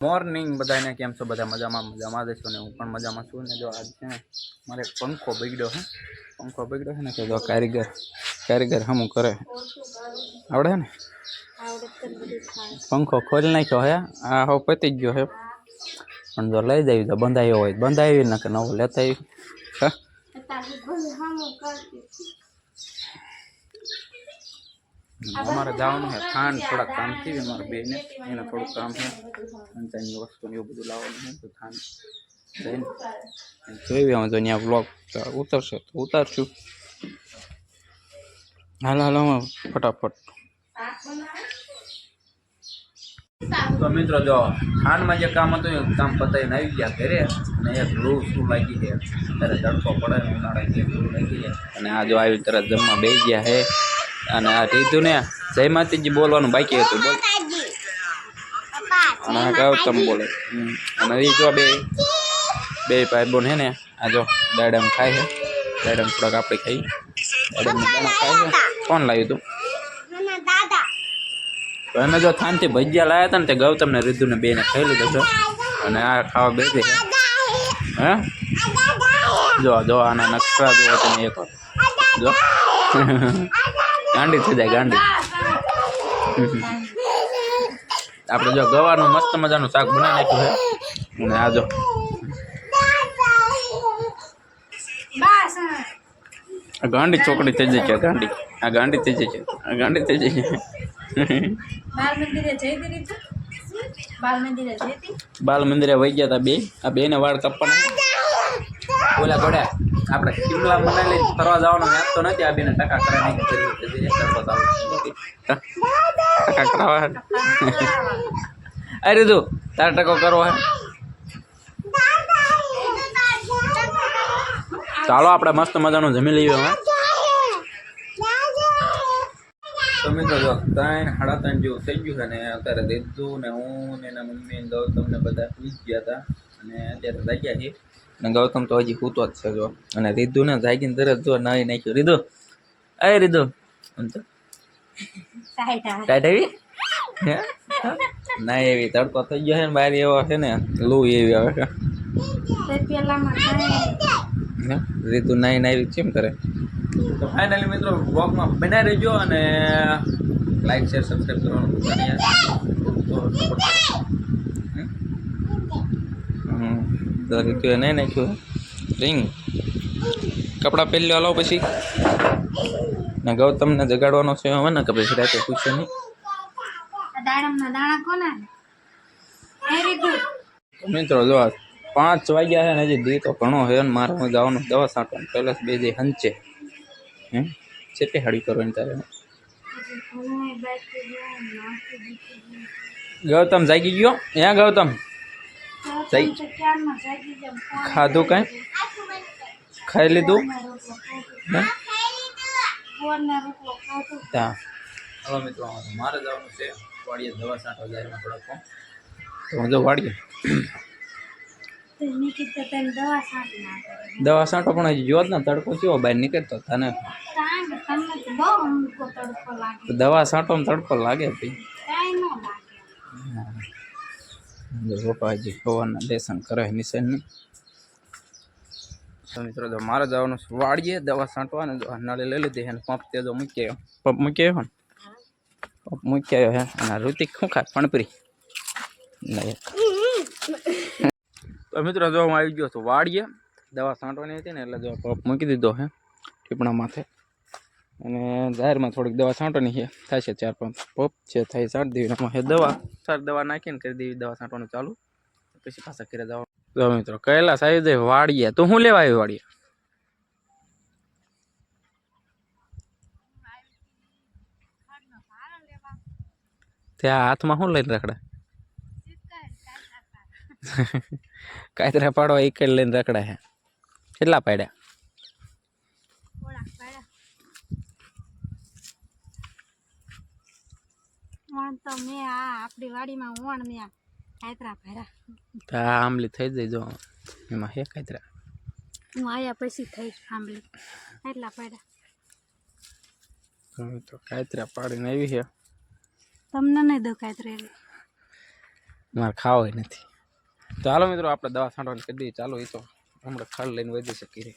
Morning બધાને કેમ છો? બધા મજામાં? મજામાં જ છો ને હું પણ મજામાં છું ને જો આજ છે ને મારે એક પંખો બગડ્યો છે પંખો બગડ્યો છે ને તો જો કારીગર કારીગર હમું કરે. આવડે ને? પંખો ખોલી નાખ્યો હે. આ હવે પતી જ ગયો છે પણ જો લઈ જાય તો બંધાયો હોય તો બંધાવી ને કે નવો લેતા આવી. હા? અમારે જવાનું છે ખાંડ થોડાક કામથી અમારે બેને એને થોડુંક કામ છે પંચાયતની વસ્તુ ને એવું બધું લાવવાનું છે તો ખાંડ જઈને જોઈએ અમે તો અહીંયા બ્લોગ ઉતરશે તો ઉતારશું હાલ હાલ અમે ફટાફટ તો મિત્રો જો ખાંડમાં જે કામ હતું એ કામ પતાવીને આવી ગયા ઘરે અને એક લૂ શું લાગી છે ત્યારે તડકો પડે ને ઉનાળે જે લૂ લાગી છે અને આ જો આવી તરત જમવા બેસી ગયા છે અને આ કીધું ને જય માતાજી બોલવાનું બાકી હતું. બોલ. અને આ ગૌતમ બોલે. અને એ જો બે બે ભાઈ બોન હે ને, આ જો દાડમ ખાય છે. દાડમ થોડાક આપણે ખાઈ દાડમ ખાય છે. કોણ લાવ્યું તું? અમે જો થાનથી ભજીયા લાવ્યા હતા ને તે ગૌતમ ને રીધુ ને બે ને ખાઈ લીધો છો. અને આ ખાવા બેસી હે? જો જો, આના નકશા જો તમે એક જો. ગાંડી થઈ જાય, ગાંડી. આપણે જો ગવાનું મસ્ત મજાનું શાક બનાવી નાખ્યું છે. અને આ જો. ગાંડી ચોકડી થઈ જાય છે ગાંડી. આ ગાંડી થઈ જાય છે આ ગાંડી થઈ જાય છે બાલ મંદિરે વહી ગયા હતા બે. આ બે ને વાળ કપવાના. ઓલા ઘોડે આપણે શિમલા મનાલી ફરવા જવાનો યાદ તો નથી આ બેને ટકા કરાવી ટકા કરાવવા. અરે તું તારે ટકો કરવો હે. ચાલો આપણે મસ્ત મજાનું જમી લઈએ હવે. તો જો ત્રણ સાડા ત્રણ જેવું થઈ ગયું છે ને અત્યારે દેજો ને હું ને એના મમ્મી ને તમને બધા સુઈ ગયા હતા. અને અત્યારે જાગ્યા છીએ. અને ગૌતમ તો હજી સૂતો જ છે જો. અને રીધુ ને જાગીને તરત જો નાઈ નાખ્યું. રીધુ અરે રીધુ આમ તો. ટાઈટ આવી. ના એવી તડકો થઈ ગયો છે ને બહાર એવો છે ને લૂ એવી આવે છે? રીતુ નાઈ નાઈ કેમ કરે. તો ફાઇનલી મિત્રો બ્લોગમાં બનાવી રહેજો અને લાઈક શેર સબસ્ક્રાઈબ કરવાનું તો નહીં નાખ્યું રિંગ કપડાં પહેરી લો પછી. ને ગૌતમને જગાડવાનો છે હવે ને કે પછી રાતે પૂછે નહીં. મિત્રો જો પાંચ વાગ્યા છે ને હજી દી તો ઘણો છે ને મારે હું જવાનું દવા સાંટવાનું પહેલાં બે જે હંચે. હે કેટલી હાડી કરવાની તારે? ગૌતમ જાગી ગયો? હે ગૌતમ. ખાધું કાંઈ? ખાઈ લીધું? હે ત્યાં. હવે મિત્રો મારે જવાનું છે. વાડીએ દવા છાંટવા જાય થોડાક તો હું જો વાડીએ દવા છાંટો પણ હજી જોત ને તડકો કેવો? બહાર નીકળતો તને. દવા સાંટો તડકો લાગે ભાઈ. કાંઈ ન દર્શન કરે નિશાનની. તો મિત્રો, જો મારે જવાનું છે વાડીએ, દવા છાંટવા ને જો નાળે લઈ લીધી અને પંપ તે જો મૂકી આવ્યો. પંપ મૂકી આવ્યો પંપ મૂકી આવ્યો હે અને ઋતિક શું ખાય? પણપરી તો મિત્રો, જો આવી ગયો છું વાડીએ, દવા છાંટવાની હતી ને, એટલે જો પંપ મૂકી દીધો હે ટીપણા માથે. અને જાહેરમાં થોડીક દવા છાંટવાની છે. થાય છે ચાર પાંચ પોપ છે થાય છાંટી દેવી એમાં છે દવા સારી દવા નાખીને કરી દેવી દવા છાંટવાનું ચાલુ. પછી પાછા ઘરે જવાનું. તો મિત્રો કૈલાસ આવી જાય વાડીએ. તો શું લેવા આવી વાડીએ? ત્યાં હાથમાં શું લઈને રખડે? કાયતરા પાડવા. એક લઈને રખડે છે કેટલા પાડ્યા? વણ તો મેં આ આપણી વાડીમાં વણ મેં કાતરા ભર્યા. તો આંબલી થઈ જાય જો. એમાં હે કાતરા હું આયા પછી થઈ આંબલી. એટલા પડ્યા તો કાતરા પાડીને આવી છે તમને નહીં દો કાયતરા મારે ખાવાય નથી. ચાલો મિત્રો આપણે દવા છાંટવાની કરી દઈએ. ચાલો એ તો હમણાં ખાલી લઈને વધી શકીએ.